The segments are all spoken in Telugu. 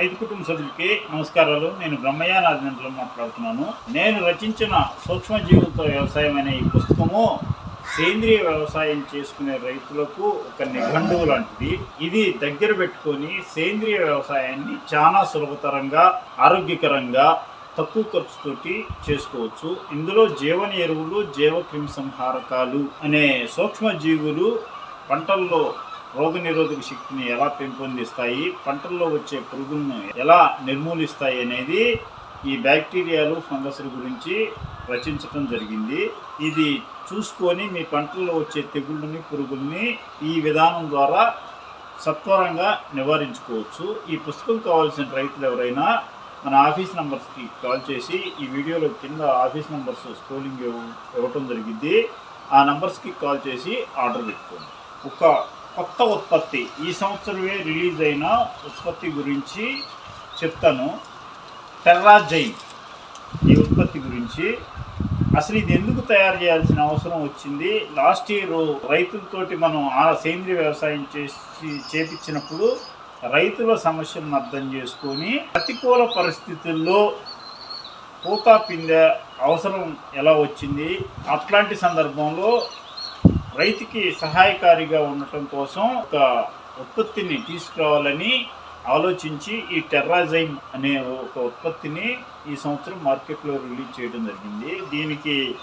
రైతు కుటుంబ సభ్యులకి నమస్కారాలు. నేను బ్రహ్మయ్య రాజమండ్రిలో మాట్లాడుతున్నాను. నేను రచించిన సూక్ష్మజీవులతో వ్యవసాయం అనే ఈ పుస్తకము సేంద్రియ వ్యవసాయం చేసుకునే రైతులకు ఒక నిఘంటువు లాంటిది. ఇది దగ్గర పెట్టుకొని సేంద్రియ వ్యవసాయాన్ని చాలా సులభతరంగా ఆరోగ్యకరంగా తక్కువ ఖర్చుతోటి చేసుకోవచ్చు. ఇందులో జీవన ఎరువులు జీవ క్రిమి సంహారకాలు అనే సూక్ష్మజీవులు పంటల్లో రోగనిరోధక శక్తిని ఎలా పెంపొందిస్తాయి? పంటల్లో వచ్చే పురుగులను ఎలా నిర్మూలిస్తాయి అనేది ఈ బ్యాక్టీరియాలు ఫంగస్ల గురించి రచించడం జరిగింది. ఇది చూసుకొని మీ పంటల్లో వచ్చే తెగుళ్ళని పురుగుల్ని ఈ విధానం ద్వారా సత్వరంగా నివారించుకోవచ్చు. ఈ పుస్తకం కావాల్సిన రైతులు ఎవరైనా మన ఆఫీస్ నెంబర్స్కి కాల్ చేసి ఈ వీడియోలో కింద ఆఫీస్ నెంబర్స్ స్క్రోలింగ్ ఇవ్వటం జరిగింది ఆ నెంబర్స్కి కాల్ చేసి ఆర్డర్ పెట్టుకోండి. ఒక కొత్త ఉత్పత్తి. ఈ సంవత్సరమే రిలీజ్ అయిన ఉత్పత్తి గురించి చెప్తాను. టెర్రాజైన్ ఈ ఉత్పత్తి గురించి. అసలు ఇది ఎందుకు తయారు చేయాల్సిన అవసరం వచ్చింది? లాస్ట్ ఇయర్ రైతులతోటి మనం ఆ సేంద్రియ వ్యవసాయం చేసి చేపించినప్పుడు రైతుల సమస్యలను అర్థం చేసుకొని ప్రతికూల పరిస్థితుల్లో పూత పిందె అవసరం ఎలా వచ్చింది? అట్లాంటి సందర్భంలో రైతుకి సహాయకారిగా ఉండటం కోసం ఒక ఉత్పత్తిని తీసుకురావాలని ఆలోచించి ఈ టెర్రాజైన్ అనే ఒక ఉత్పత్తిని ఈ సంవత్సరం మార్కెట్లో రిలీజ్ చేయడం జరిగింది. దీనికి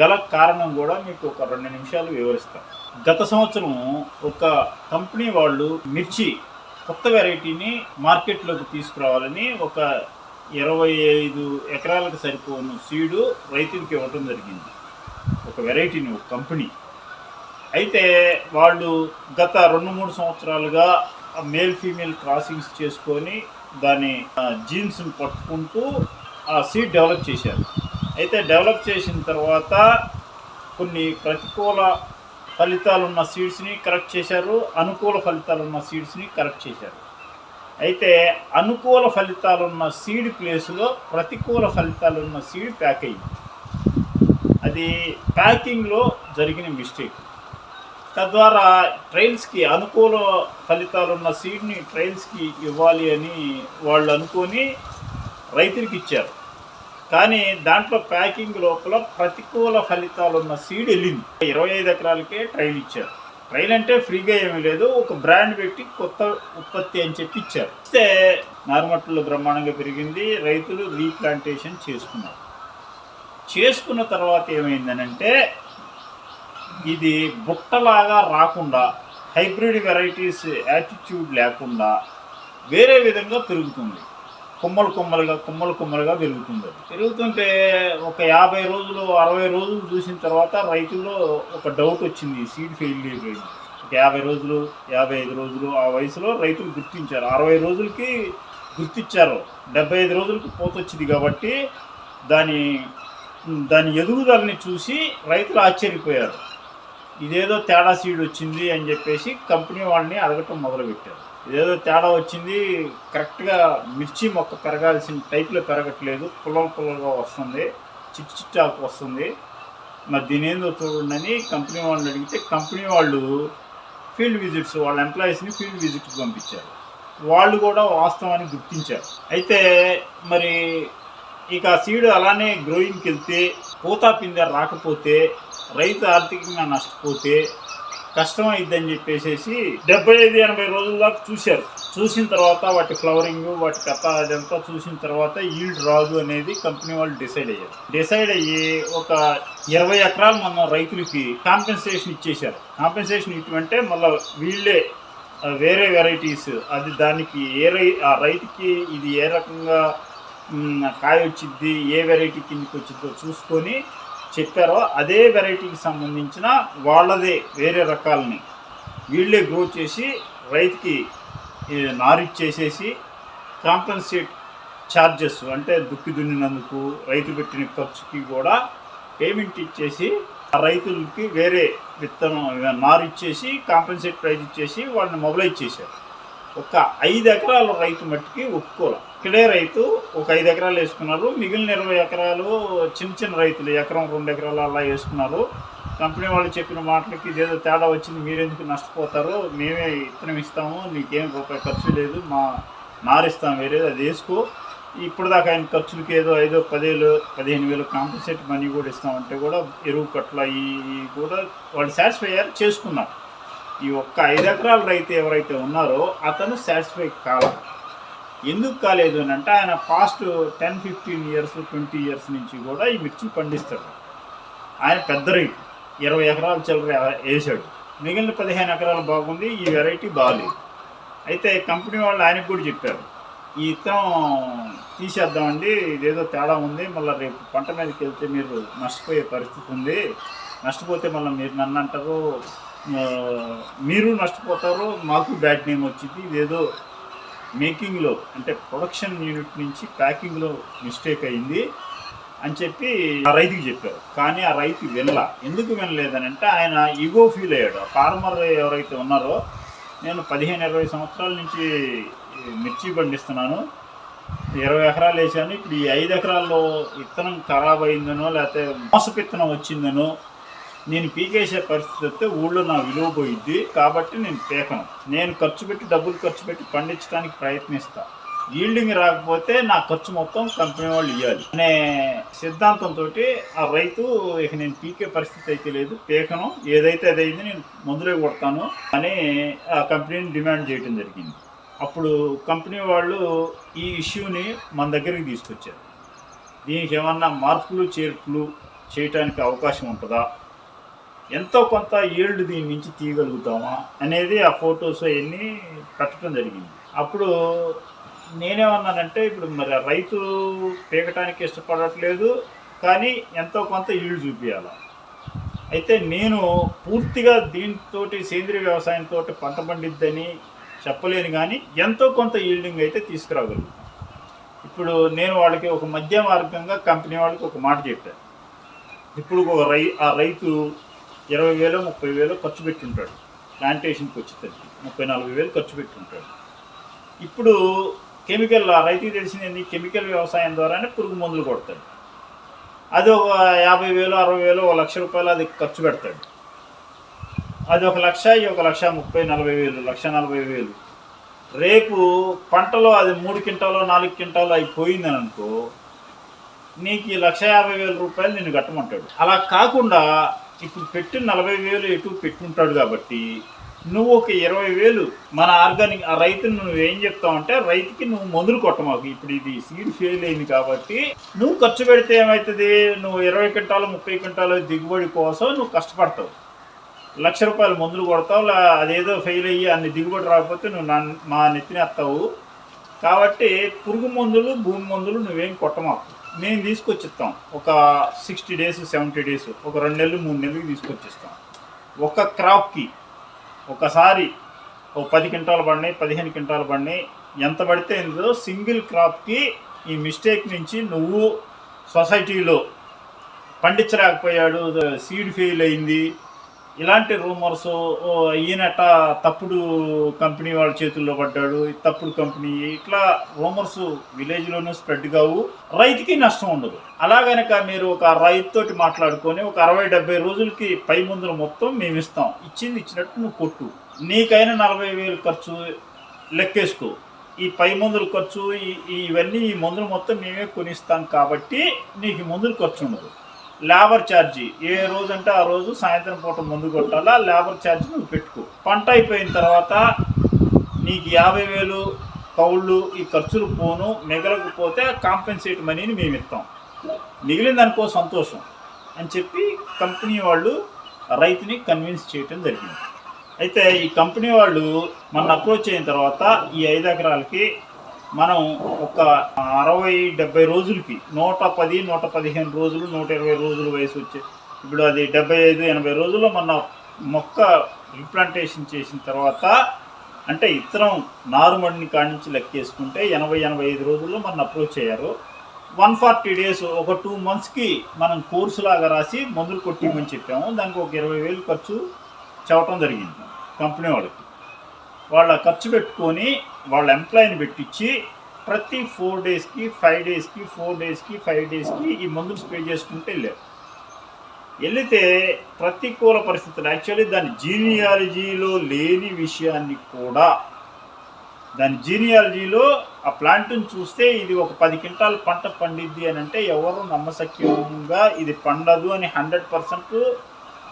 గల కారణం కూడా మీకు ఒక రెండు నిమిషాలు వివరిస్తాం. గత సంవత్సరం ఒక కంపెనీ వాళ్ళు మిర్చి కొత్త వెరైటీని మార్కెట్లోకి తీసుకురావాలని ఒక ఇరవై ఐదు ఎకరాలకు సరిపోను సీడు రైతులకి ఇవ్వటం జరిగింది. ఒక వెరైటీని ఒక కంపెనీ. అయితే వాళ్ళు గత రెండు మూడు సంవత్సరాలుగా మేల్ ఫీమేల్ క్రాసింగ్స్ చేసుకొని దాని జీన్స్ని పట్టుకుంటూ ఆ సీడ్ డెవలప్ చేశారు. అయితే డెవలప్ చేసిన తర్వాత కొన్ని ప్రతికూల ఫలితాలు ఉన్న సీడ్స్ని కరెక్ట్ చేశారు అనుకూల ఫలితాలు ఉన్న సీడ్స్ని కరెక్ట్ చేశారు. అయితే అనుకూల ఫలితాలు ఉన్న సీడ్ ప్లేస్లో ప్రతికూల ఫలితాలు ఉన్న సీడ్ ప్యాక్ అయింది. అది ప్యాకింగ్లో జరిగిన మిస్టేక్. తద్వారా ట్రైల్స్కి అనుకూల ఫలితాలు ఉన్న సీడ్ని ట్రైల్స్కి ఇవ్వాలి అని వాళ్ళు అనుకొని రైతులకి ఇచ్చారు. కానీ దాంట్లో ప్యాకింగ్ లోపల ప్రతికూల ఫలితాలు ఉన్న సీడ్ వెళ్ళింది. ఇరవై ఐదు ఎకరాలకే ట్రైల్ ఇచ్చారు. ట్రైల్ అంటే ఫ్రీగా ఏమీ లేదు. ఒక బ్రాండ్ పెట్టి కొత్త ఉత్పత్తి అని చెప్పి ఇచ్చారు. ఇస్తే నారుమట్టులో బ్రహ్మాండంగా పెరిగింది. రైతులు రీప్లాంటేషన్ చేసుకున్నారు. చేసుకున్న తర్వాత ఏమైందనంటే ఇది బుట్టలాగా రాకుండా హైబ్రిడ్ వెరైటీస్ యాటిట్యూడ్ లేకుండా వేరే విధంగా పెరుగుతుంది. కొమ్మలు కొమ్మలుగా కొమ్మలు కొమ్మలుగా పెరుగుతుంది అది. పెరుగుతుంటే ఒక యాభై రోజులు అరవై రోజులు చూసిన తర్వాత రైతుల్లో ఒక డౌట్ వచ్చింది సీడ్ ఫెయిల్యూర్ అయింది ఒక యాభై రోజులు యాభై ఐదు రోజులు ఆ వయసులో రైతులు గుర్తించారు. అరవై రోజులకి గుర్తించారు డెబ్బై ఐదు రోజులకి పోతొచ్చింది కాబట్టి దాని దాని ఎదుగుదలని చూసి రైతులు ఆశ్చర్యపోయారు. ఇదేదో తేడా సీడ్ వచ్చింది అని చెప్పేసి కంపెనీ వాళ్ళని అడగటం మొదలుపెట్టారు. ఇదేదో తేడా వచ్చింది కరెక్ట్గా మిర్చి మొక్క పెరగాల్సిన టైప్లో పెరగట్లేదు పుల్లలు పుల్లలుగా వస్తుంది చిట్ చిట్టాకు వస్తుంది. మరి దీని ఏందో చూడండి అని కంపెనీ వాళ్ళని అడిగితే కంపెనీ వాళ్ళు ఫీల్డ్ విజిట్స్ వాళ్ళ ఎంప్లాయీస్ని ఫీల్డ్ విజిట్కి పంపించారు. వాళ్ళు కూడా వాస్తవాన్ని గుర్తించారు. అయితే మరి ఇక సీడ్ అలానే గ్రోయింగ్కి వెళ్తే పూతా పిందె రాకపోతే రైతు ఆర్థికంగా నష్టపోతే కష్టం అయిద్దని చెప్పేసి డెబ్బై ఐదు ఎనభై రోజుల దాకా చూశారు. చూసిన తర్వాత వాటి ఫ్లవరింగ్ వాటి కథ అదంతా చూసిన తర్వాత ఈల్డ్ రాదు అనేది కంపెనీ వాళ్ళు డిసైడ్ అయ్యారు. డిసైడ్ అయ్యి ఒక ఇరవై ఎకరాలు మనం రైతులకి కాంపెన్సేషన్ ఇచ్చేశారు. కాంపెన్సేషన్ ఇటువంటి మళ్ళీ వీళ్ళే వేరే వెరైటీస్ అది దానికి ఏ రై ఆ రైతుకి ఇది ఏ రకంగా కాయ వచ్చిద్ది ఏ వెరైటీ కిందకి వచ్చిందో చూసుకొని చెప్పారో అదే వెరైటీకి సంబంధించిన వాళ్ళదే వేరే రకాలని. వీళ్ళే గ్రో చేసి రైతుకి నారిచ్చేసేసి కాంపన్సేట్ ఛార్జెస్ అంటే దుక్కి దున్నినందుకు రైతు పెట్టిన ఖర్చుకి కూడా పేమెంట్ ఇచ్చేసి ఆ రైతులకి వేరే విత్తనం నారు ఇచ్చేసి కాంపన్సేట్ ప్రైజ్ ఇచ్చేసి వాళ్ళని మొబిలైజ్ చేశారు. ఒక ఐదు ఎకరాలు రైతు మట్టికి ఒప్పుకోలే ఇక్కడే రైతు ఒక ఐదు ఎకరాలు వేసుకున్నారు. మిగిలిన ఇరవై ఎకరాలు చిన్న చిన్న రైతులు ఎకరం రెండు ఎకరాలు అలా వేసుకున్నారు. కంపెనీ వాళ్ళు చెప్పిన మాటలకి ఇదేదో తేడా వచ్చింది మీరెందుకు నష్టపోతారు మేమే ఇత్తనం ఇస్తాము నీకేం రూపాయి ఖర్చు లేదు మా నారిస్తాం వేరేది అది వేసుకో. ఇప్పుడు దాకా ఆయన ఖర్చులకి ఏదో ఐదో పదేళ్ళు పదిహేను వేలు కాంపన్సేట్ మనీ కూడా ఇస్తామంటే కూడా ఎరువు కట్ల ఈ కూడా వాళ్ళు సాటిస్ఫై అయ్యారు చేసుకున్నారు. ఈ ఒక్క ఐదు ఎకరాల రైతు ఎవరైతే ఉన్నారో అతను సాటిస్ఫై కాల. ఎందుకు కాలేదు అని అంటే ఆయన past ten fifteen years twenty years నుంచి కూడా ఈ మిర్చి పండిస్తాడు. ఆయన పెద్ద రైతు. ఇరవై ఎకరాలు చిల్లర వేసాడు. మిగిలిన పదిహేను ఎకరాలు బాగుంది ఈ వెరైటీ బాగాలేదు అయితే కంపెనీ వాళ్ళు ఆయనకు కూడా చెప్పారు ఈ ఇత్తనం తీసేద్దామండి ఇదేదో తేడా ఉంది మళ్ళీ రేపు పంట మీదకి వెళ్తే మీరు నష్టపోయే పరిస్థితి ఉంది. నష్టపోతే మళ్ళీ మీరు నన్ను అంటారు మీరు నష్టపోతారు మాకు బ్యాడ్ నేమ్ వచ్చింది. ఇదేదో మేకింగ్లో అంటే ప్రొడక్షన్ యూనిట్ నుంచి ప్యాకింగ్లో మిస్టేక్ అయింది అని చెప్పి ఆ రైతుకి చెప్పారు. కానీ ఆ రైతు వినలా. ఎందుకు వినలేదని అంటే ఆయన ఈగో ఫీల్ అయ్యాడు. ఫార్మర్ ఎవరైతే ఉన్నారో నేను పదిహేను ఇరవై సంవత్సరాల నుంచి మిర్చి పండిస్తున్నాను. ఇరవై ఎకరాలు వేసాను ఇప్పుడు ఈ ఐదు ఎకరాల్లో విత్తనం ఖరాబ్ అయిందనో లేకపోతే మోసపిత్తనం వచ్చిందనో నేను పీకేసే పరిస్థితి వస్తే ఊళ్ళో నా విలువ పోయిద్ది కాబట్టి నేను పీకను. నేను ఖర్చు పెట్టి డబ్బులు ఖర్చు పెట్టి పండించడానికి ప్రయత్నిస్తా. ఈల్డింగ్ రాకపోతే నా ఖర్చు మొత్తం కంపెనీ వాళ్ళు ఇవ్వాలి అనే సిద్ధాంతంతో ఆ రైతు ఇక నేను పీకే పరిస్థితి అయితే లేదు పీకను. ఏదైతే అదైంది నేను మందులే కొడతాను అని ఆ కంపెనీని డిమాండ్ చేయడం జరిగింది. అప్పుడు కంపెనీ వాళ్ళు ఈ ఇష్యూని మన దగ్గరికి తీసుకొచ్చారు. దీనికి ఏమన్నా మార్పులు చేర్పులు చేయటానికి అవకాశం ఉంటుందా? ఎంతో కొంత ఈల్డ్ దీని నుంచి తీయగలుగుతామా అనేది ఆ ఫొటోస్ అవన్నీ పెట్టడం జరిగింది. అప్పుడు నేనేమన్నానంటే ఇప్పుడు మరి రైతు పీకటానికి ఇష్టపడట్లేదు కానీ ఎంతో కొంత ఈల్డ్ చూపించాలి అయితే నేను పూర్తిగా దీంతో సేంద్రియ వ్యవసాయంతో పంట పండిద్దని చెప్పలేను కానీ ఎంతో కొంత ఈల్డింగ్ అయితే తీసుకురాగలను ఇప్పుడు నేను వాళ్ళకి ఒక మధ్య మార్గంగా కంపెనీ వాళ్ళకి ఒక మాట చెప్పాను ఇప్పుడు ఒక రై ఆ రైతు ఇరవై వేలు ముప్పై వేలు ఖర్చు పెట్టుంటాడు. ప్లాంటేషన్కి వచ్చేసరికి ముప్పై నలభై వేలు ఖర్చు పెట్టుంటాడు. ఇప్పుడు కెమికల్ ఆ రైతుకి తెలిసింది కెమికల్ వ్యవసాయం ద్వారానే పురుగు మందులు కొడతాడు. అది ఒక యాభై వేలు అరవై వేలు ఒక లక్ష రూపాయలు అది ఖర్చు పెడతాడు. అది ఒక లక్ష ఈ ఒక లక్ష ముప్పై నలభై వేలు లక్ష నలభై వేలు రేపు పంటలో అది మూడు క్వింటాలో నాలుగు క్వింటాలో అయిపోయిందని అనుకో నీకు ఈ లక్ష యాభై వేల రూపాయలు నేను కట్టమంటాడు. అలా కాకుండా ఇప్పుడు పెట్టిన నలభై వేలు ఎటు పెట్టుంటాడు కాబట్టి నువ్వు ఒక ఇరవై వేలు మన ఆర్గానిక్ ఆ రైతును నువ్వు ఏం చెప్తావు అంటే రైతుకి నువ్వు మందులు కొట్టమాకు. ఇప్పుడు ఇది సీడ్ ఫెయిల్ అయింది కాబట్టి నువ్వు ఖర్చు పెడితే ఏమవుతుంది నువ్వు ఇరవై క్వింటాలు ముప్పై క్వింటాలు దిగుబడి కోసం నువ్వు కష్టపడతావు. లక్ష రూపాయలు మందులు కొడతావు అదేదో ఫెయిల్ అయ్యి అన్ని దిగుబడి రాకపోతే నువ్వు నా మా నెత్తినేస్తావు కాబట్టి పురుగు మందులు భూమి మందులు నువ్వేం కొట్టమాకు. మేము తీసుకొచ్చిస్తాం. ఒక సిక్స్టీ డేస్ సెవెంటీ డేస్ ఒక రెండు నెలలు మూడు నెలలు తీసుకొచ్చిస్తాం. ఒక క్రాప్కి ఒకసారి ఓ పది క్వింటాలు పడినాయి పదిహేను క్వింటాలు పడినాయి. ఎంత పడితే ఇందులో సింగిల్ క్రాప్కి ఈ మిస్టేక్ నుంచి నువ్వు సొసైటీలో పండించలేకపోయాడు సీడ్ ఫెయిల్ అయింది ఇలాంటి రూమర్స్ ఈయనట తప్పుడు కంపెనీ వాళ్ళ చేతుల్లో పడ్డాడు ఈ తప్పుడు కంపెనీ. ఇట్లా రూమర్స్ విలేజ్లోనూ స్ప్రెడ్ కావు రైతుకి నష్టం ఉండదు. అలాగనక మీరు ఒక రైతుతోటి మాట్లాడుకొని ఒక అరవై డెబ్బై రోజులకి పై మందులు మొత్తం మేము ఇస్తాం. ఇచ్చింది ఇచ్చినట్టు నువ్వు కొట్టు. నీకైనా నలభై వేలు ఖర్చు లెక్కేసుకో. ఈ పై మందుల ఖర్చు ఈ- ఇవన్నీ ఈ మందులు మొత్తం మేమే కొనిస్తాం కాబట్టి నీకు ఈ మందులు ఖర్చు ఉండదు. Labour charge. ఏ రోజు అంటే ఆ రోజు సాయంత్రం పూట ముందు కొట్టాలా లేబర్ ఛార్జీ నువ్వు పెట్టుకో. పంట అయిపోయిన తర్వాత నీకు యాభై వేలు కౌళ్ళు ఈ ఖర్చులు పోను మిగలకపోతే కాంపెన్సేట్ మనీని మేము ఇస్తాం. మిగిలిందనుకో సంతోషం అని చెప్పి కంపెనీ వాళ్ళు రైతుని కన్విన్స్ చేయటం జరిగింది. అయితే ఈ కంపెనీ వాళ్ళు మన అప్రోచ్ అయిన తర్వాత ఈ ఐదు ఎకరాలకి మనం ఒక అరవై డెబ్బై రోజులకి నూట పది నూట పదిహేను రోజులు నూట ఇరవై రోజులు వయసు వచ్చే ఇప్పుడు అది డెబ్బై ఐదు ఎనభై రోజుల్లో మన మొక్క రీప్లాంటేషన్ చేసిన తర్వాత అంటే ఇత్తనం నారుమడిని కాడించి నుంచి లెక్కేసుకుంటే ఎనభై ఎనభై ఐదు రోజుల్లో మన అప్రోచ్ అయ్యారు. వన్ ఫార్టీ డేస్ ఒక టూ మంత్స్కి మనం కోర్సు లాగా రాసి మందులు కొట్టిమని చెప్పాము. దానికి ఒక ఇరవై వేలు ఖర్చు చెప్పడం జరిగింది కంపెనీ వాళ్ళకి. వాళ్ళ ఖర్చు పెట్టుకొని వాళ్ళ ఎంప్లాయీని పెట్టించి ప్రతి ఫోర్ డేస్కి ఫైవ్ డేస్కి ఫోర్ డేస్కి ఫైవ్ డేస్కి ఈ మందులు స్ప్రే చేసుకుంటూ వెళ్ళారు వెళితే ప్రతికూల పరిస్థితులు యాక్చువల్లీ దాని జీనియాలజీలో లేని విషయాన్ని కూడా దాని జీనియాలజీలో ఆ ప్లాంట్ని చూస్తే ఇది ఒక పది క్వింటాల్ పంట పండిద్ది అని అంటే ఎవరు నమ్మశక్యంగా ఇది పండదు అని హండ్రెడ్ పర్సెంట్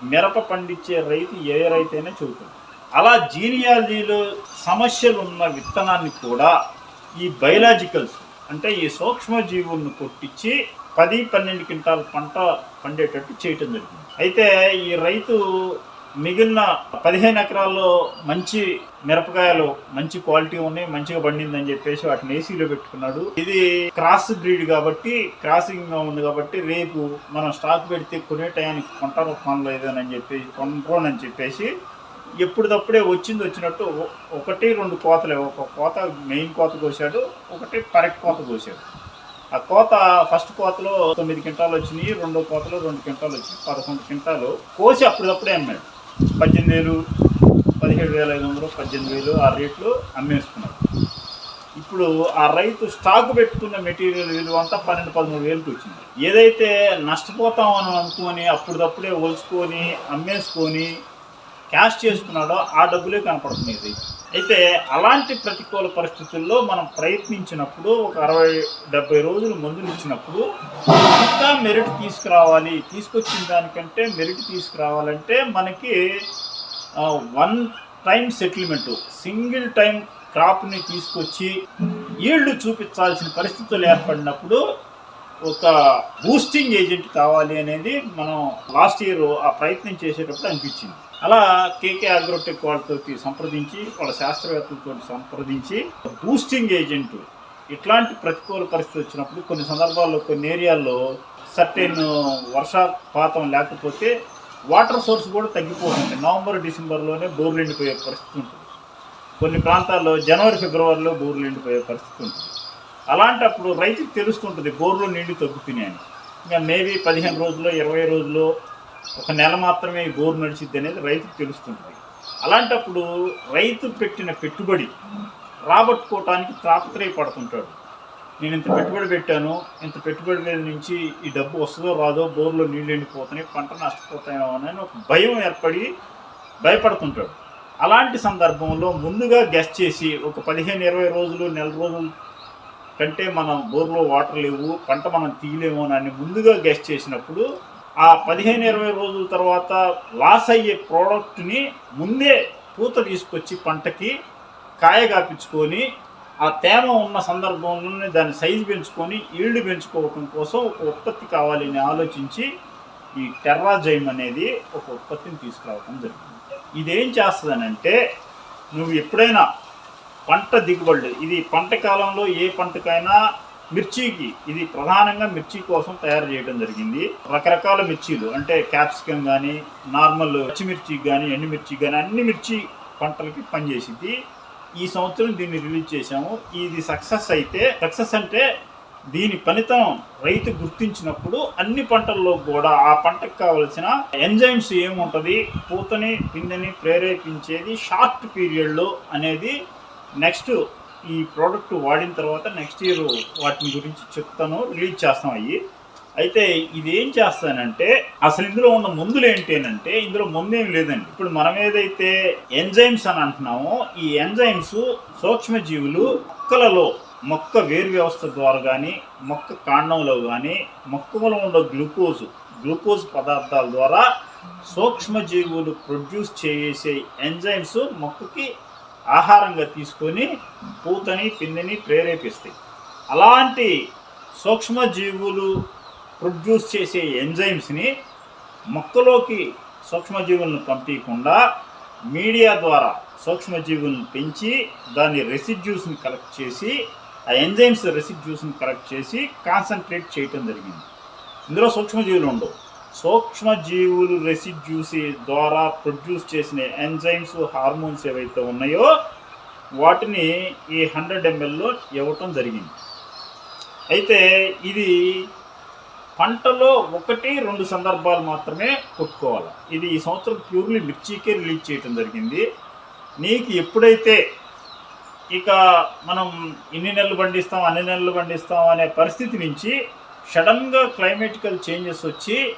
మిరప పండించే రైతు ఏ రైతైనా చెబుతుంది. అలా జీనియాలజీలో సమస్యలు ఉన్న విత్తనాన్ని కూడా ఈ బయలాజికల్స్ అంటే ఈ సూక్ష్మజీవులను కొట్టించి పది పన్నెండు క్వింటాల పంట పండేటట్టు చేయటం జరిగింది. అయితే ఈ రైతు మిగిలిన పదిహేను ఎకరాల్లో మంచి మిరపకాయలు మంచి క్వాలిటీ ఉన్నాయి మంచిగా పండిందని చెప్పేసి వాటిని ఏసీలో పెట్టుకున్నాడు. ఇది క్రాస్ బ్రీడ్ కాబట్టి క్రాసింగ్గా ఉంది కాబట్టి రేపు మనం స్టాక్ పెడితే కొనే టయానికి కొంటారు కొనలేదని చెప్పి కొనరోనని చెప్పేసి ఎప్పుడుదప్పుడే వచ్చింది వచ్చినట్టు ఒకటి రెండు కోతలే. ఒక కోత మెయిన్ కోత కోసాడు ఒకటి పరెక్ కోత కోసాడు ఆ కోత ఫస్ట్ కోతలో తొమ్మిది క్వింటాలు వచ్చినాయి రెండో కోతలో రెండు క్వింటాలు వచ్చినాయి పదకొండు క్వింటాలు. కోసి అప్పుడప్పుడే అమ్మాడు. పద్దెనిమిది వేలు పదిహేడు వేల ఐదు వందలు పద్దెనిమిది వేలు ఆ రేట్లు అమ్మేసుకున్నాడు. ఇప్పుడు ఆ రైతు స్టాక్ పెట్టుకున్న మెటీరియల్ విలువ అంతా పన్నెండు పదమూడు వేలకు వచ్చింది. ఏదైతే నష్టపోతాం అని అనుకొని అప్పుడప్పుడే ఒలుచుకొని అమ్మేసుకొని క్యాష్ చేసుకున్నాడో ఆ డబ్బులే కనపడుతుంది అయితే అలాంటి ప్రతికూల పరిస్థితుల్లో మనం ప్రయత్నించినప్పుడు ఒక అరవై డెబ్బై రోజులు మందులు ఇచ్చినప్పుడు ఇంకా మెరిట్ తీసుకురావాలి. తీసుకొచ్చిన దానికంటే మెరిట్ తీసుకురావాలంటే మనకి one time settlement single time క్రాప్ని తీసుకొచ్చి ఈల్డ్ చూపించాల్సిన పరిస్థితులు ఏర్పడినప్పుడు ఒక బూస్టింగ్ ఏజెంట్ కావాలి అనేది మనం లాస్ట్ ఇయర్ ఆ ప్రయత్నం చేసేటప్పుడు అనిపించింది. అలా కేకే అగ్రోటెక్ వాళ్ళతో సంప్రదించి వాళ్ళ శాస్త్రవేత్తలతో సంప్రదించి బూస్టింగ్ ఏజెంట్ ఇట్లాంటి ప్రతికూల పరిస్థితి వచ్చినప్పుడు కొన్ని సందర్భాల్లో కొన్ని ఏరియాల్లో సర్టెన్ వర్షపాతం లేకపోతే వాటర్ సోర్స్ కూడా తగ్గిపోతుంది. నవంబర్ డిసెంబర్లోనే బోర్లు ఎండిపోయే పరిస్థితి ఉంటుంది. కొన్ని ప్రాంతాల్లో జనవరి ఫిబ్రవరిలో బోర్లు ఎండిపోయే పరిస్థితి ఉంటుంది. అలాంటప్పుడు రైతుకు తెలుస్తుంటుంది బోర్లు నీళ్ళు తగ్గుతున్నాయని. ఇంకా మేబీ పదిహేను రోజుల్లో ఇరవై రోజుల్లో ఒక నెల మాత్రమే బోర్ నడిచిద్ది అనేది రైతుకు తెలుస్తుంటుంది. అలాంటప్పుడు రైతు పెట్టిన పెట్టుబడి రాబట్టుకోవటానికి తాపత్రయపడుతుంటాడు నేను ఇంత పెట్టుబడి పెట్టాను ఇంత పెట్టుబడి మీద నుంచి ఈ డబ్బు వస్తుందో రాదో బోర్లో నీళ్ళు ఎండిపోతున్నాయి పంట నష్టపోతాయేమో అని ఒక భయం ఏర్పడి భయపడుతుంటాడు. అలాంటి సందర్భంలో ముందుగా గెస్ట్ చేసి ఒక పదిహేను ఇరవై రోజులు నెల రోజులు కంటే మనం బోర్లో వాటర్ లేవు పంట మనం తీయలేము అని ముందుగా గెస్ట్ చేసినప్పుడు ఆ పదిహేను ఇరవై రోజుల తర్వాత లాస్ అయ్యే ప్రోడక్ట్ని ముందే పూత తీసుకొచ్చి పంటకి కాయగాపించుకొని ఆ తేమ ఉన్న సందర్భంలోనే దాని సైజు పెంచుకొని ఈల్డ్ పెంచుకోవటం కోసం ఒక ఉత్పత్తి కావాలి అని ఆలోచించి ఈ టెర్రాజైమ్ అనేది ఒక ఉత్పత్తిని తీసుకురావటం జరిగింది. ఇదేం చేస్తుందనంటే నువ్వు ఎప్పుడైనా పంట దిగుబడి ఇది పంట కాలంలో ఏ పంటకైనా మిర్చికి ఇది ప్రధానంగా మిర్చి కోసం తయారు చేయడం జరిగింది. రకరకాల మిర్చీలు అంటే క్యాప్సికమ్ కానీ నార్మల్ పచ్చిమిర్చికి కానీ ఎండుమిర్చికి కానీ అన్ని మిర్చి పంటలకి పనిచేసింది. ఈ సంవత్సరం దీన్ని రిలీజ్ చేశాము. ఇది సక్సెస్ అయితే సక్సెస్ అంటే దీని పనితనం రైతు గుర్తించినప్పుడు అన్ని పంటల్లో కూడా ఆ పంటకు కావలసిన ఎంజైమ్స్ ఏముంటుంది పూతని పిండిని ప్రేరేపించేది షార్ట్ పీరియడ్లో అనేది నెక్స్ట్ ఈ ప్రోడక్ట్ వాడిన తర్వాత నెక్స్ట్ ఇయర్ వాటిని గురించి చెప్తాను రిలీజ్ చేస్తాం అయ్యి. అయితే ఇది ఏం చేస్తానంటే అసలు ఇందులో ఉన్న మందులు ఏంటి అంటే ఇందులో మందు ఏం లేదండి. ఇప్పుడు మనం ఏదైతే ఎంజైమ్స్ అని అంటున్నామో ఈ ఎంజైమ్స్ సూక్ష్మజీవులు మొక్కలలో మొక్క వేరు వ్యవస్థ ద్వారా కానీ మొక్క కాండంలో కానీ మొక్కలో ఉండే గ్లూకోజ్ గ్లూకోజ్ పదార్థాల ద్వారా సూక్ష్మజీవులు ప్రొడ్యూస్ చేసే ఎంజైమ్స్ మొక్కకి ఆహారంగా తీసుకొని పూతని పిండిని ప్రేరేపిస్తాయి. అలాంటి సూక్ష్మజీవులు ప్రొడ్యూస్ చేసే ఎంజైమ్స్ని మొక్కలోకి సూక్ష్మజీవులను పంపించకుండా మీడియా ద్వారా సూక్ష్మజీవులను పెంచి దాని రెసిడ్యూస్ని కలెక్ట్ చేసి ఆ ఎంజైమ్స్ రెసిడ్యూస్ని కలెక్ట్ చేసి కాన్సన్ట్రేట్ చేయటం జరిగింది. ఇందులో సూక్ష్మజీవులు ఉండవు. సూక్ష్మజీవులు రెసిడ్యూసి ద్వారా ప్రొడ్యూస్ చేసిన ఎంజైమ్స్ హార్మోన్స్ ఏవైతే ఉన్నాయో వాటిని ఈ హండ్రెడ్ ఎంఎల్లో ఇవ్వటం జరిగింది. అయితే ఇది పంటలో ఒకటి రెండు సందర్భాలు మాత్రమే కొట్టుకోవాలి. ఇది ఈ సంవత్సరం ప్యూర్లీ మిర్చికే రిలీజ్ చేయటం జరిగింది. నీకు ఎప్పుడైతే ఇక మనం ఇన్ని నెలలు పండిస్తాం అన్ని నెలలు పండిస్తాం అనే పరిస్థితి నుంచి సడన్గా క్లైమేటికల్ చేంజెస్ వచ్చి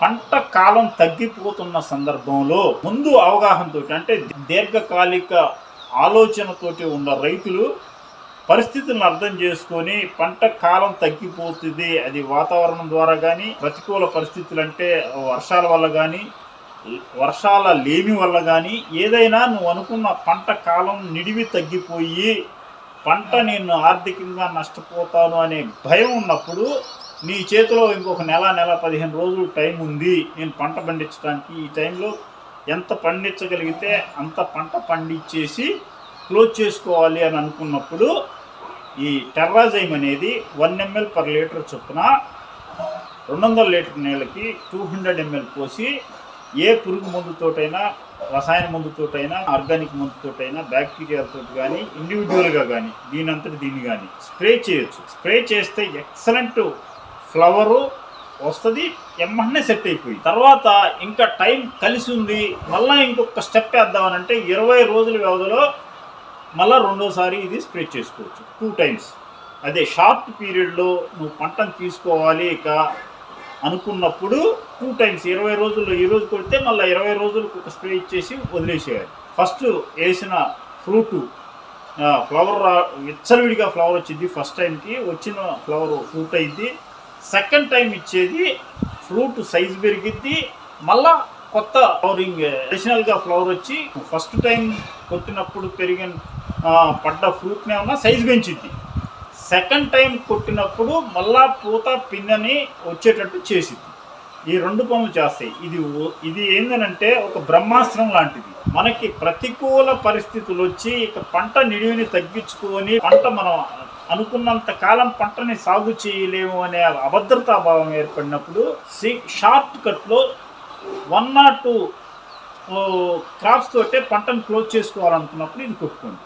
పంట కాలం తగ్గిపోతున్న సందర్భంలో ముందు అవగాహనతో అంటే దీర్ఘకాలిక ఆలోచనతోటి ఉన్న రైతులు పరిస్థితులను అర్థం చేసుకొని పంట కాలం తగ్గిపోతుంది. అది వాతావరణం ద్వారా కానీ ప్రతికూల పరిస్థితులు అంటే వర్షాల వల్ల కానీ వర్షాల లేమి వల్ల కానీ ఏదైనా నువ్వు అనుకున్న పంట కాలం నిడివి తగ్గిపోయి పంట నేను ఆర్థికంగా నష్టపోతాను అనే భయం ఉన్నప్పుడు నీ చేతిలో ఇంకొక నెల నెల పదిహేను రోజులు టైం ఉంది. నేను పంట పండించడానికి ఈ టైంలో ఎంత పండించగలిగితే అంత పంట పండించేసి క్లోజ్ చేసుకోవాలి అని అనుకున్నప్పుడు ఈ టెర్రాజైమ్ అనేది వన్ ఎంఎల్ పర్ లీటర్ చొప్పున రెండు వందల లీటర్ నీళ్ళకి టూ హండ్రెడ్ ఎంఎల్ పోసి ఏ పురుగు మందుతోటైనా రసాయన మందుతోటైనా ఆర్గానిక్ మందుతోటైనా బ్యాక్టీరియాలతో కానీ ఇండివిజువల్గా కానీ దీనంతటి దీన్ని కానీ స్ప్రే చేయొచ్చు. స్ప్రే చేస్తే ఎక్సలెంట్ ఫ్లవరు వస్తుంది ఎమ్మన్నే సెట్ అయిపోయింది. తర్వాత ఇంకా టైం కలిసి ఉంది. మళ్ళీ ఇంకొక స్టెప్ వేద్దామనంటే ఇరవై రోజుల వ్యవధిలో మళ్ళీ రెండోసారి ఇది స్ప్రే చేసుకోవచ్చు. Two times. అదే షార్ట్ పీరియడ్లో నువ్వు పంటను తీసుకోవాలి ఇక అనుకున్నప్పుడు టూ టైమ్స్. ఇరవై రోజుల్లో ఈ రోజు కొడితే మళ్ళీ ఇరవై రోజులకు ఒక స్ప్రే ఇచ్చేసి వదిలేసేయాలి. ఫస్ట్ వేసిన ఫ్రూట్ ఫ్లవర్ విచ్చలవిడిగా ఫ్లవర్ వచ్చింది ఫస్ట్ టైంకి వచ్చిన ఫ్లవర్ ఫ్రూట్ అయింది. సెకండ్ టైం ఇచ్చేది ఫ్రూట్ సైజ్ పెరిగిద్ది. మళ్ళా కొత్త ఫ్లవరింగ్ అడిషనల్గా ఫ్లవర్ వచ్చి ఫస్ట్ టైం కొట్టినప్పుడు పెరిగిన పడ్డ ఫ్రూట్నే ఉన్న సైజ్ పెంచిద్ది. సెకండ్ టైం కొట్టినప్పుడు మళ్ళా పూత పిన్నని వచ్చేటట్టు చేసిద్ది. ఈ రెండు పనులు చేస్తాయి. ఇది ఇది ఏంటంటే ఒక బ్రహ్మాస్త్రం లాంటిది. మనకి ప్రతికూల పరిస్థితులు వచ్చి ఇక పంట నిడివిని తగ్గించుకొని పంట మనం అనుకున్నంత కాలం పంటని సాగు చేయలేము అనే అభద్రతా భావం ఏర్పడినప్పుడు సి- షార్ట్ కట్లో వన్ నాట్ టూ క్రాప్స్ తోటే పంటను క్లోజ్ చేసుకోవాలనుకున్నప్పుడు ఇది కొట్టుకోండి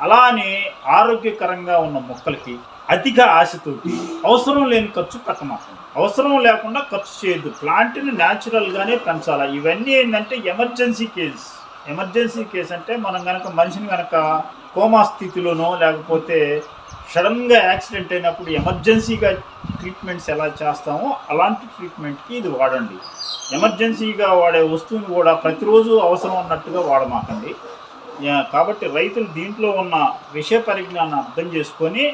అలానే ఆరోగ్యకరంగా ఉన్న మొక్కలకి అధిక ఆశతోటి అవసరం లేని ఖర్చు పక్కమాకండి అవసరం లేకుండా ఖర్చు చేయొద్దు. ప్లాంట్ని న్యాచురల్గానే పెంచాలి? ఇవన్నీ ఏంటంటే ఎమర్జెన్సీ కేస్. ఎమర్జెన్సీ కేస్ అంటే మనం కనుక మనిషిని కనుక కోమా స్థితిలోనో లేకపోతే సడన్గా యాక్సిడెంట్ అయినప్పుడు ఎమర్జెన్సీగా ట్రీట్మెంట్స్ ఎలా చేస్తామో అలాంటి ట్రీట్మెంట్కి ఇది వాడండి. ఎమర్జెన్సీగా వాడే వస్తువుని కూడా ప్రతిరోజు అవసరం ఉన్నట్టుగా వాడమాకండి. కాబట్టి రైతులు దీంట్లో ఉన్న విషయ పరిజ్ఞానం అర్థం చేసుకొని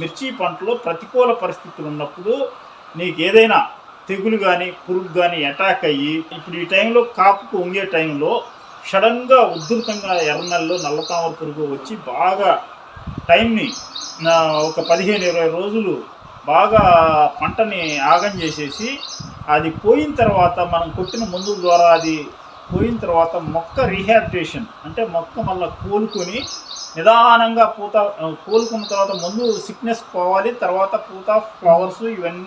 మిర్చి పంటలో ప్రతికూల పరిస్థితులు ఉన్నప్పుడు నీకు ఏదైనా తెగులు కానీ పురుగు కానీ అటాక్ అయ్యి ఇప్పుడు ఈ టైంలో కాపుకు ఉంగే టైంలో సడన్గా ఉధృతంగా నల్ల నల్లతామర పురుగు వచ్చి బాగా టైంని నా ఒక పదిహేను ఇరవై రోజులు బాగా పంటని ఆగం చేసేసి అది పోయిన తర్వాత మనం కొట్టిన మందుల ద్వారా అది పోయిన తర్వాత మొక్క రీహాబిటేషన్ అంటే మొక్క మళ్ళీ కోలుకొని నిదానంగా పూత కోలుకున్న తర్వాత ముందు సిక్నెస్ పోవాలి తర్వాత పూత ఫ్లవర్స్ ఇవన్నీ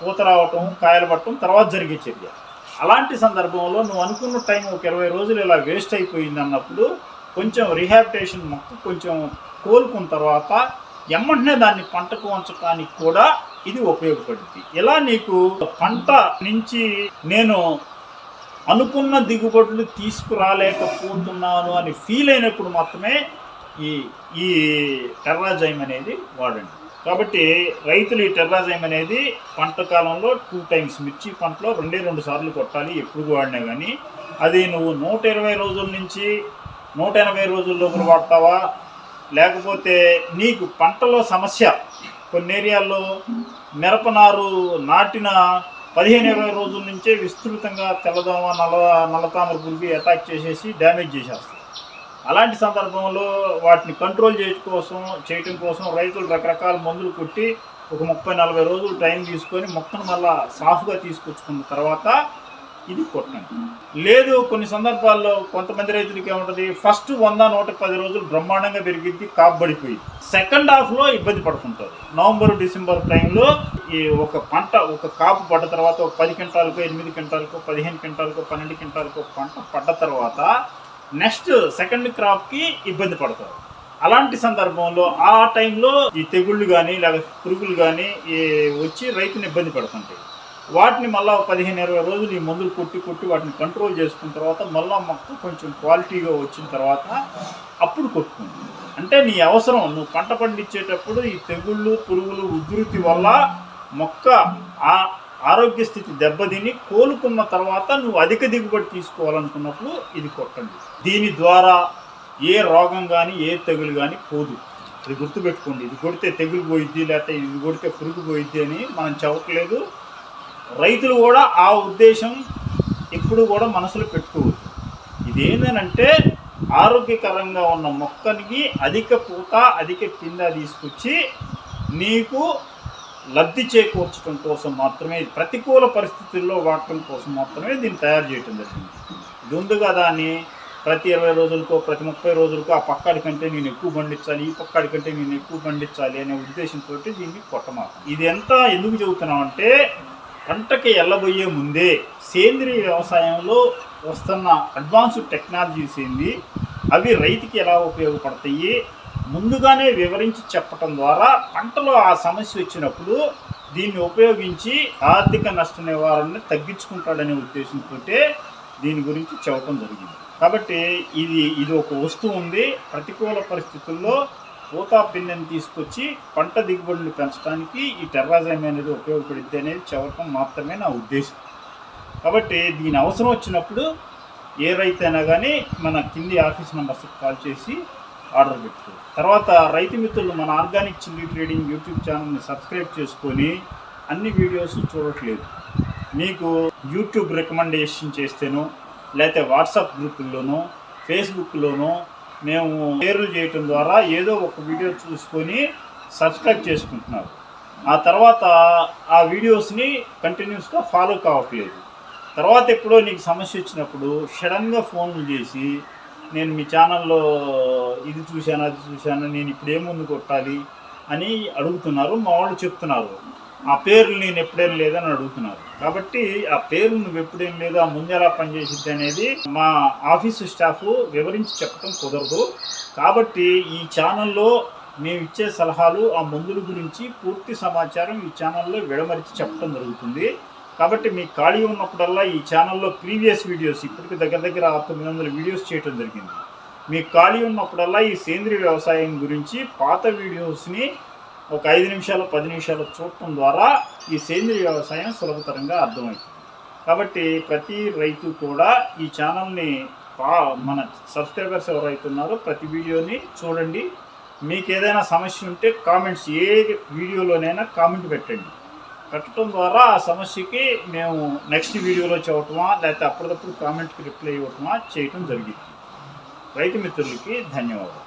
పూత రావటం కాయలు పట్టడం తర్వాత జరిగే చర్య. అలాంటి సందర్భంలో నువ్వు అనుకున్న టైం ఒక ఇరవై రోజులు ఇలా వేస్ట్ అయిపోయింది అన్నప్పుడు కొంచెం రిహాబిటేషన్ మొక్క కొంచెం కోలుకున్న తర్వాత ఎమ్మంటనే దాన్ని పంటకు ఉంచడానికి కూడా ఇది ఉపయోగపడుద్ది. ఇలా నీకు పంట నుంచి నేను అనుకున్న దిగుబడులు తీసుకురాలేకపోతున్నాను అని ఫీల్ అయినప్పుడు మాత్రమే ఈ ఈ టెర్రాజైమ్ అనేది వాడండి. కాబట్టి రైతులు ఈ టెర్రాజైమ్ అనేది పంట కాలంలో టూ టైమ్స్ మిర్చి పంటలో రెండే రెండు సార్లు కొట్టాలి ఎప్పుడు వాడినా కానీ అది నువ్వు నూట ఇరవై రోజుల నుంచి నూట ఎనభై రోజుల్లో కూడా వాడతావా లేకపోతే నీకు పంటలో సమస్య. కొన్ని ఏరియాల్లో మిరపనారు నాటిన పదిహేను ఇరవై రోజుల నుంచే విస్తృతంగా తెల్లదోమ నల్ల నల్లతామర పురుగు అటాక్ చేసేసి డ్యామేజ్ చేసేస్తాయి. అలాంటి సందర్భంలో వాటిని కంట్రోల్ చేయడం కోసం చేయటం కోసం రైతులు రకరకాల మందులు కొట్టి ఒక ముప్పై నలభై రోజులు టైం తీసుకొని మొక్కను మళ్ళా సాఫ్గా తీసుకొచ్చుకున్న తర్వాత ఇది కొట్టండి. లేదు కొన్ని సందర్భాల్లో కొంతమంది రైతులకి ఏముంటుంది? ఫస్ట్ వంద నూట పది రోజులు బ్రహ్మాండంగా పెరిగిద్ది కాపు సెకండ్ హాఫ్లో ఇబ్బంది పడుతుంటారు. నవంబర్ డిసెంబర్ టైంలో ఈ ఒక పంట ఒక కాపు పడ్డ తర్వాత ఒక పది క్వింటాలకు ఎనిమిది క్వింటాలకు పదిహేను క్వింటాలకు పన్నెండు క్వింటాలకు పంట పడ్డ తర్వాత నెక్స్ట్ సెకండ్ క్రాప్కి ఇబ్బంది పడతారు. అలాంటి సందర్భంలో ఆ టైంలో ఈ తెగుళ్ళు కానీ లేకపోతే పురుగులు కానీ ఈ వచ్చి రైతుని ఇబ్బంది పడుతుంటాయి. వాటిని మళ్ళీ పదిహేను ఇరవై రోజులు ఈ మందులు కొట్టి కొట్టి వాటిని కంట్రోల్ చేసుకున్న తర్వాత మళ్ళీ మొక్క కొంచెం క్వాలిటీగా వచ్చిన తర్వాత అప్పుడు కొట్టుకుంది అంటే నీ అవసరం నువ్వు పంట పండించేటప్పుడు ఈ తెగుళ్ళు పురుగులు ఉధృతి వల్ల మొక్క ఆ ఆరోగ్య స్థితి దెబ్బతిని కోలుకున్న తర్వాత నువ్వు అధిక దిగుబడి తీసుకోవాలనుకున్నప్పుడు ఇది కొట్టండి. దీని ద్వారా ఏ రోగం కానీ ఏ తెగులు కానీ పోదు. అది గుర్తుపెట్టుకోండి. ఇది కొడితే తెగులు పోయిద్ది లేకపోతే ఇది కొడితే పురుగు పోయిద్ది అని మనం చెప్పట్లేదు రైతులు కూడా ఆ ఉద్దేశం ఎప్పుడు కూడా మనసులో పెట్టుకోవద్దు. ఇది ఆరోగ్యకరంగా ఉన్న మొక్కనికి అధిక పూత అధిక కింద తీసుకొచ్చి నీకు లబ్ధి చేకూర్చడం కోసం మాత్రమే ప్రతికూల పరిస్థితుల్లో వాడటం కోసం మాత్రమే దీన్ని తయారు చేయటం జరిగింది. ఇది దాన్ని ప్రతి ఇరవై రోజులకో ప్రతి ముప్పై రోజులకో ఆ పక్కాడి కంటే నేను ఎక్కువ పండించాలి ఈ పక్కాడి కంటే నేను ఎక్కువ పండించాలి అనే ఉద్దేశంతో దీన్ని కొట్టమాక. ఇది ఎంత ఎందుకు చెబుతున్నామంటే పంటకి ఎల్లబోయే ముందే సేంద్రియ వ్యవసాయంలో వస్తున్న అడ్వాన్స్డ్ టెక్నాలజీస్ ఏంది? అవి రైతుకి ఎలా ఉపయోగపడతాయి? ముందుగానే వివరించి చెప్పటం ద్వారా పంటలో ఆ సమస్య వచ్చినప్పుడు దీన్ని ఉపయోగించి ఆర్థిక నష్ట నివారణని తగ్గించుకుంటాడనే ఉద్దేశంతో దీని గురించి చెప్పడం జరిగింది. కాబట్టి ఇది ఇది ఒక వస్తువు ఉంది. ప్రతికూల పరిస్థితుల్లో పూతా పిండిని తీసుకొచ్చి పంట దిగుబడులు పెంచడానికి ఈ టెర్రాజైమ్ అనేది ఉపయోగపడుద్ది అనేది చెప్పడం మాత్రమే నా ఉద్దేశం. కాబట్టి దీని అవసరం వచ్చినప్పుడు ఏ రైతు అయినా కానీ మన కింది ఆఫీస్ నెంబర్స్కి కాల్ చేసి ఆర్డర్ పెట్టుకో తర్వాత రైతు మిత్రులు మన ఆర్గానిక్ చిల్లీ ట్రేడింగ్ యూట్యూబ్ ఛానల్ని సబ్స్క్రైబ్ చేసుకొని అన్ని వీడియోస్ చూడట్లేదు. మీకు యూట్యూబ్ రికమెండేషన్ చేస్తేనో లేకపోతే వాట్సాప్ గ్రూపుల్లోనో ఫేస్బుక్లోనో మేము షేర్లు చేయటం ద్వారా ఏదో ఒక వీడియో చూసుకొని సబ్స్క్రైబ్ చేసుకుంటున్నారు. ఆ తర్వాత ఆ వీడియోస్ని కంటిన్యూస్గా ఫాలో కావట్లేదు. తర్వాత ఎప్పుడో నీకు సమస్య వచ్చినప్పుడు సడన్గా ఫోన్లు చేసి నేను మీ ఛానల్లో ఇది చూశాను అది చూశాను నేను ఇప్పుడు ఏ కొట్టాలి అని అడుగుతున్నారు మా వాళ్ళు చెప్తున్నారు. ఆ పేర్లు నేను ఎప్పుడేం లేదని అడుగుతున్నారు. కాబట్టి ఆ పేర్లు నువ్వు ఎప్పుడేం లేదు ఆ ముందు ఎలా పనిచేసిద్ది అనేది మా ఆఫీసు స్టాఫ్ వివరించి చెప్పడం కుదరదు. కాబట్టి ఈ ఛానల్లో మేము ఇచ్చే సలహాలు ఆ మందుల గురించి పూర్తి సమాచారం ఈ ఛానల్లో విడమరిచి చెప్పడం జరుగుతుంది. కాబట్టి మీకు ఖాళీ ఉన్నప్పుడల్లా ఈ ఛానల్లో ప్రీవియస్ వీడియోస్ ఇప్పటికి దగ్గర దగ్గర తొమ్మిది వందల వీడియోస్ చేయడం జరిగింది. మీకు ఖాళీ ఉన్నప్పుడల్లా ఈ సేంద్రియ వ్యవసాయం గురించి పాత వీడియోస్ని ఒక ఐదు నిమిషాలు పది నిమిషాలు చూడటం ద్వారా ఈ సేంద్రియ వ్యవసాయం సులభతరంగా అర్థమవుతుంది. కాబట్టి ప్రతి రైతు కూడా ఈ ఛానల్ని పా మన సబ్స్క్రైబర్స్ ఎవరైతే ఉన్నారో ప్రతి వీడియోని చూడండి. మీకు ఏదైనా సమస్య ఉంటే కామెంట్స్ ఏ వీడియోలోనైనా కామెంట్ పెట్టండి. పెట్టడం ద్వారా ఆ సమస్యకి మేము నెక్స్ట్ వీడియోలో చూడటమా లేకపోతే అప్పటికప్పుడు కామెంట్కి రిప్లై ఇవ్వటమా చేయటం జరిగింది. రైతు మిత్రులకి ధన్యవాదాలు.